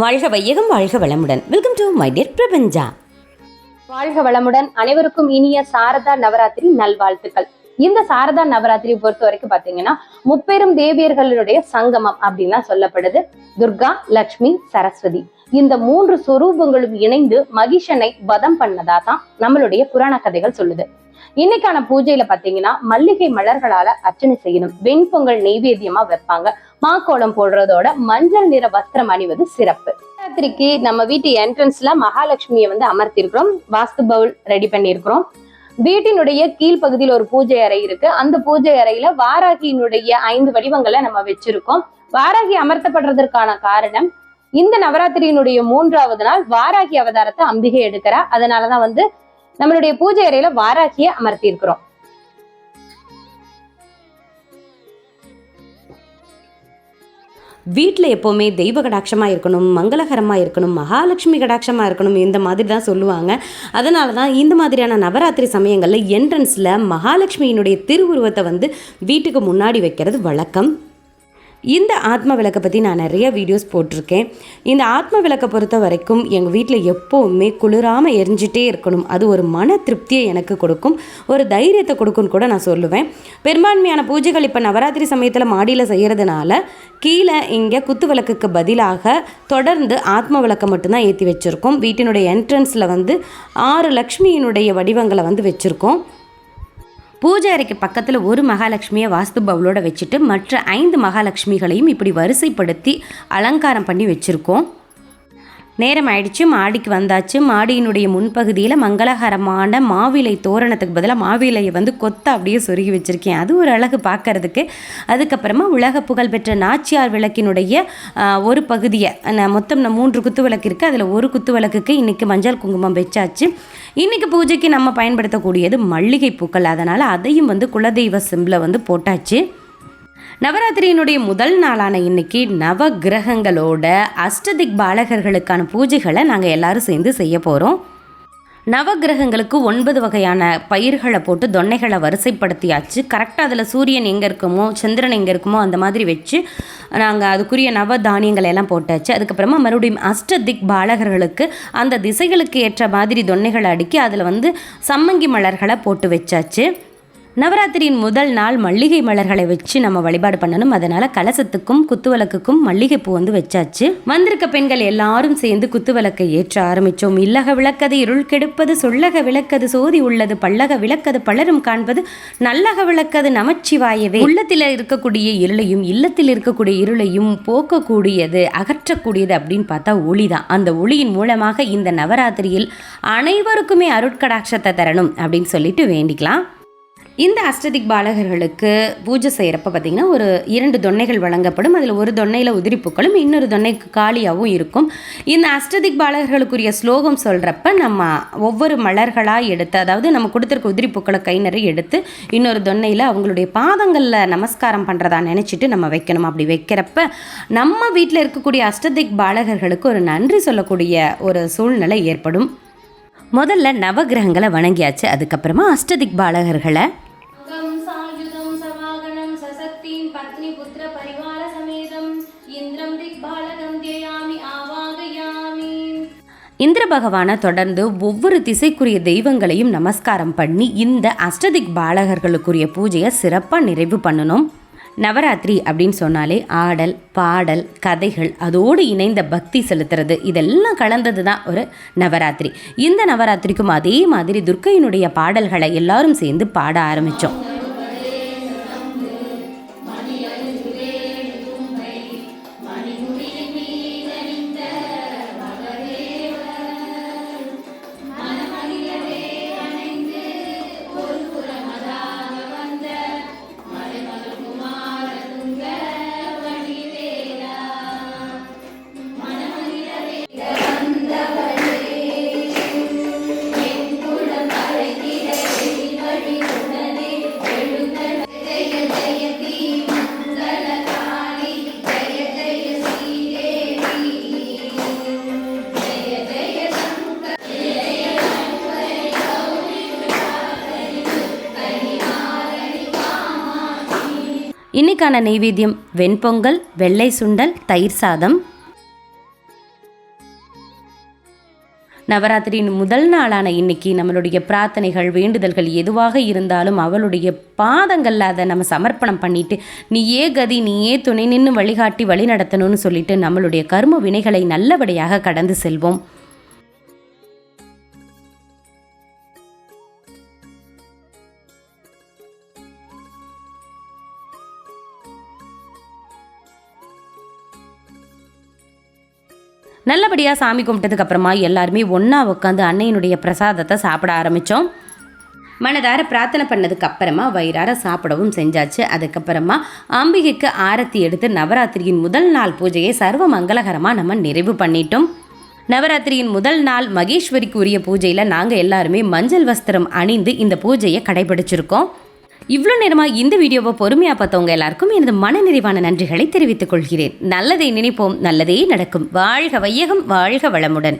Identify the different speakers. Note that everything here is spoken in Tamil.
Speaker 1: வாழ்க வையகம் வாழ்க வளமுடன். வெல்கம் டு மை டியர் பிரபஞ்சா
Speaker 2: வாழ்க வளமுடன். அனைவருக்கும் இனிய சாரதா நவராத்திரி நல்வாழ்த்துக்கள். இந்த சாரதா நவராத்திரி பொறுத்த வரைக்கும் பாத்தீங்கன்னா முப்பெரும் தேவியர்களுடைய சங்கமம் அப்படின்னா சொல்லப்படுது. துர்கா லட்சுமி சரஸ்வதி. இந்த மூன்று சொரூபங்களும் இணைந்து மகிஷனை வதம் பண்ணதா தான் நம்மளுடைய புராண கதைகள் சொல்லுது. இன்னைக்கான பூஜையில பாத்தீங்கன்னா மல்லிகை மலர்களால அர்ச்சனை செய்யணும். வெண்பொங்கல் நெய்வேத்தியமா வைப்பாங்க. மாக்கோளம் போடுறதோட மஞ்சள் நிற வஸ்திரம் அணிவது சிறப்பு. நவராத்திரிக்கு நம்ம வீட்டு என்ட்ரன்ஸ்ல மகாலட்சுமியை வந்து அமர்த்திருக்கிறோம். வாஸ்து பவுல் ரெடி பண்ணியிருக்கிறோம். வீட்டினுடைய கீழ்ப்பகுதியில் ஒரு பூஜை அறை இருக்கு. அந்த பூஜை அறையில வாராகியினுடைய ஐந்து வடிவங்களை நம்ம வச்சிருக்கோம். வாராகி அமர்த்தப்படுறதற்கான காரணம் இந்த நவராத்திரியினுடைய மூன்றாவது நாள் வாராகி அவதாரத்தை அம்பிகை எடுக்கிறா. அதனாலதான் வந்து நம்மளுடைய பூஜை அறையில வாராகிய அமர்த்தி இருக்கிறோம்
Speaker 1: வீட்டில் எப்போவுமே தெய்வ கடாட்சமாக இருக்கணும் மங்களகரமாக இருக்கணும் மகாலட்சுமி கடாட்சமாக இருக்கணும் இந்த மாதிரி தான் சொல்லுவாங்க. அதனால தான் இந்த மாதிரியான நவராத்திரி சமயங்களில் என்ட்ரன்ஸில் மகாலட்சுமியினுடைய திருவுருவத்தை வந்து வீட்டுக்கு முன்னாடி வைக்கிறது வழக்கம். இந்த ஆத்ம விளக்கை பற்றி நான் நிறைய வீடியோஸ் போட்டிருக்கேன். இந்த ஆத்ம விளக்கை பொறுத்த வரைக்கும் எங்கள் வீட்டில் எப்போவுமே குளிராமல் எரிஞ்சிட்டே இருக்கணும். அது ஒரு மன திருப்தியை எனக்கு கொடுக்கும். ஒரு தைரியத்தை கொடுக்கும்னு கூட நான் சொல்லுவேன். பெரும்பான்மையான பூஜைகள் இப்போ நவராத்திரி சமயத்தில் மாடியில் செய்கிறதுனால கீழே இங்கே குத்து விளக்குக்கு பதிலாக தொடர்ந்து ஆத்ம விளக்கை மட்டும்தான் ஏற்றி வச்சுருக்கோம். வீட்டினுடைய என்ட்ரன்ஸில் வந்து ஆறு லக்ஷ்மியினுடைய வடிவங்களை வந்து வச்சுருக்கோம். பூஜை அறைக்கு பக்கத்தில் ஒரு மகாலட்சுமியை வாஸ்து பவுலோட வச்சுட்டு மற்ற ஐந்து மகாலட்சுமிகளையும் இப்படி வரிசைப்படுத்தி அலங்காரம் பண்ணி வச்சுருக்கோம். நேரம் ஆயிடுச்சு மாடிக்கு வந்தாச்சு. மாடியினுடைய முன்பகுதியில் மங்களகரமான மாவிலை தோரணத்துக்கு பதிலாக மாவிலையை வந்து கொத்த அப்படியே சொருகி வச்சுருக்கேன். அது ஒரு அழகு பார்க்கறதுக்கு. அதுக்கப்புறமா உலக புகழ்பெற்ற நாச்சியார் விளக்கினுடைய ஒரு பகுதியை மொத்தம் நான் மூன்று குத்து விளக்கு இருக்குது அதில் ஒரு குத்து விளக்குக்கு இன்றைக்கி மஞ்சள் குங்குமம் வச்சாச்சு. இன்றைக்கி பூஜைக்கு நம்ம பயன்படுத்தக்கூடியது மல்லிகை பூக்கள். அதனால் அதையும் வந்து குலதெய்வ சிம்பில் வந்து போட்டாச்சு. நவராத்திரியினுடைய முதல் நாளான இன்னைக்கு நவ கிரகங்களோட அஷ்டதிக் பாலகர்களுக்கான பூஜைகளை நாங்கள் எல்லாரும் சேர்ந்து செய்ய போகிறோம் நவ கிரகங்களுக்கு ஒன்பது வகையான பயிர்களை போட்டு தொன்னைகளை வரிசைப்படுத்தியாச்சு. கரெக்டாக அதில் சூரியன் எங்கே இருக்குமோ சந்திரன் எங்கே இருக்குமோ அந்த மாதிரி வச்சு நாங்கள் அதுக்குரிய நவ தானியங்களை எல்லாம் போட்டாச்சு. அதுக்கப்புறமா மறுபடியும் அஷ்டதிக் பாலகர்களுக்கு அந்த திசைகளுக்கு ஏற்ற மாதிரி தொன்னைகளை அடுக்கி அதில் வந்து சம்மங்கி மலர்களை போட்டு வச்சாச்சு. நவராத்திரியின் முதல் நாள் மல்லிகை மலர்களை வச்சு நம்ம வழிபாடு பண்ணணும். அதனால கலசத்துக்கும் குத்துவிளக்குக்கும் மல்லிகைப்பூ வந்து வச்சாச்சு. வந்திருக்க பெண்கள் எல்லாரும் சேர்ந்து குத்துவிளக்கை ஏற்ற ஆரம்பிச்சோம். இல்லக விளக்கது இருள் கெடுப்பது சொல்லக விளக்கது சோதி உள்ளது பல்லக விளக்கது பலரும் காண்பது நல்லக விளக்கது நமச்சிவாயவே. உள்ளத்தில் இருக்கக்கூடிய இருளையும் இல்லத்தில் இருக்கக்கூடிய இருளையும் போக்கக்கூடியது அகற்றக்கூடியது அப்படின்னு பார்த்தா ஒளி தான் அந்த ஒளியின் மூலமாக இந்த நவராத்திரியில் அனைவருக்குமே அருட்கடாட்சத்தை தரணும் அப்படின்னு சொல்லிட்டு வேண்டிக்கலாம். இந்த அஷ்டதிக் பாலகர்களுக்கு பூஜை செய்கிறப்ப பார்த்திங்கன்னா ஒரு இரண்டு தொன்னைகள் வழங்கப்படும். அதில் ஒரு தொன்னையில் உதிரிப்பூக்களும் இன்னொரு தொன்னைக்கு காலியாகவும் இருக்கும். இந்த அஷ்டதிக் பாலகர்களுக்குரிய ஸ்லோகம் சொல்கிறப்ப நம்ம ஒவ்வொரு மலர்களாக எடுத்து அதாவது நம்ம கொடுத்துருக்க உதிரிப்பூக்களை கை நிறைய எடுத்து இன்னொரு தொன்னையில் அவங்களுடைய பாதங்களில் நமஸ்காரம் பண்ணுறதா நினச்சிட்டு நம்ம வைக்கணும். அப்படி வைக்கிறப்ப நம்ம வீட்டில் இருக்கக்கூடிய அஷ்டதிக் பாலகர்களுக்கு ஒரு நன்றி சொல்லக்கூடிய ஒரு சூழ்நிலை ஏற்படும். முதல்ல நவகிரகங்களை வணங்கியாச்சு. அதுக்கப்புறமா அஷ்டதிக் பாலகர்களை இந்திர பகவானை தொடர்ந்து ஒவ்வொரு திசைக்குரிய தெய்வங்களையும் நமஸ்காரம் பண்ணி இந்த அஷ்டதிக் பாலகர்களுக்குரிய பூஜையை சிறப்பாக நிறைவு பண்ணணும். நவராத்திரி அப்படின்னு சொன்னாலே ஆடல் பாடல் கதைகள் அதோடு இணைந்த பக்தி செலுத்துறது. இதெல்லாம் கலந்தது தான் ஒரு நவராத்திரி. இந்த நவராத்திரிக்கும் அதே மாதிரி துர்க்கையினுடைய பாடல்களை எல்லாரும் சேர்ந்து பாட ஆரம்பித்தோம் இன்னைக்கான நெய்வேத்தியம் வெண்பொங்கல் வெள்ளை சுண்டல் தயிர் சாதம். நவராத்திரியின் முதல் நாளான இன்னைக்கு நம்மளுடைய பிரார்த்தனைகள் வேண்டுதல்கள் எதுவாக இருந்தாலும் அவளுடைய பாதங்களில் அதை நம்ம சமர்ப்பணம் பண்ணிட்டு நீயே கதி நீயே துணை நின்று வழிகாட்டி வழி நடத்தணும்னு சொல்லிட்டு நம்மளுடைய கர்ம வினைகளை நல்லபடியாக கடந்து செல்வோம். நல்லபடியாக சாமி கும்பிட்டதுக்கு அப்புறமா எல்லாருமே ஒன்றா உட்காந்து அன்னையினுடைய பிரசாதத்தை சாப்பிட ஆரம்பித்தோம் மனதார பிரார்த்தனை பண்ணதுக்கு அப்புறமா வயிறார சாப்பிடவும் செஞ்சாச்சு. அதுக்கப்புறமா அம்பிகைக்கு ஆரத்தி எடுத்து நவராத்திரியின் முதல் நாள் பூஜையை சர்வ மங்களகரமாக நம்ம நிறைவு பண்ணிட்டோம். நவராத்திரியின் முதல் நாள் மகேஸ்வரிக்கு உரிய பூஜையில் நாங்கள் எல்லாருமே மஞ்சள் வஸ்திரம் அணிந்து இந்த பூஜையை கடைபிடிச்சிருக்கோம். இவ்வளோ நேரமாக இந்த வீடியோவை பொறுமையாக பார்த்தவங்க எல்லாருக்கும் எனது மனநிறைவான நன்றிகளை தெரிவித்துக் கொள்கிறேன். நல்லதை நினைப்போம் நல்லதே நடக்கும். வாழ்க வையகம் வாழ்க வளமுடன்.